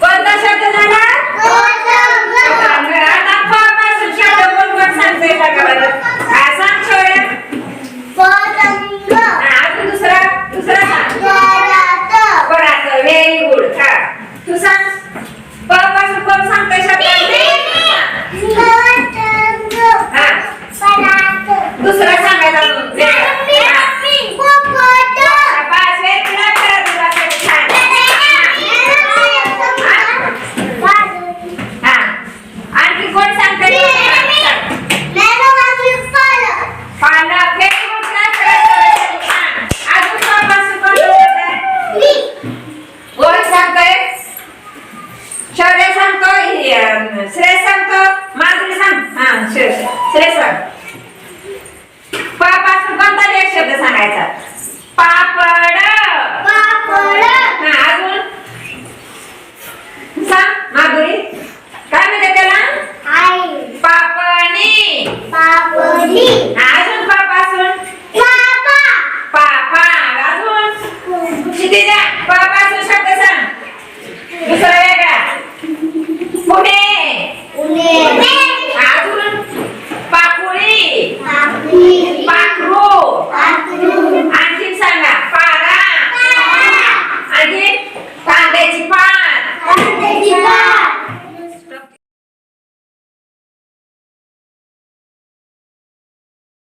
कर्णशत झाला. श्रेय सांगतो मला तुम्ही सांग. हा श्रेय श्रेय सांग.